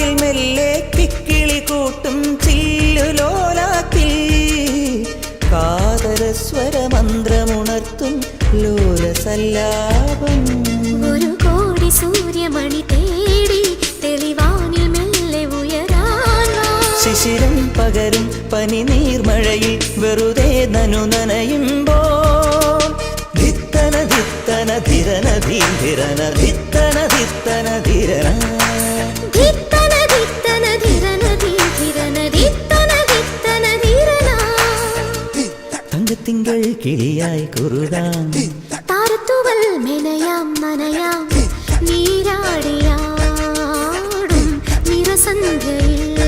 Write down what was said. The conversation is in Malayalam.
അതിൽ മെല്ലെ കിക്കിളി കൂട്ടും ചില്ലുലോലാത്തിൽ കാതരസ്വരമന്ത്രമുണർത്തും ലോലസല്ലാപം. ഒരു കോടി സൂര്യമണി തേടി തെളിവാനിൽ മെല്ലെ ഉയരാൻ ശിശിരം പകരും പനി നീർമഴയിൽ വെറുതെ നനു നനയുമ്പോൾ ധിത്തന ധിത്തന ധിരന ധീ ധിരന ധിത്തന ധിത്തന தங்க திங்கள் கிளியாய் குருதான். தாரத்துவல் மெனையாம் மனையாம் நீராடியாடும் நிறசந்தையில்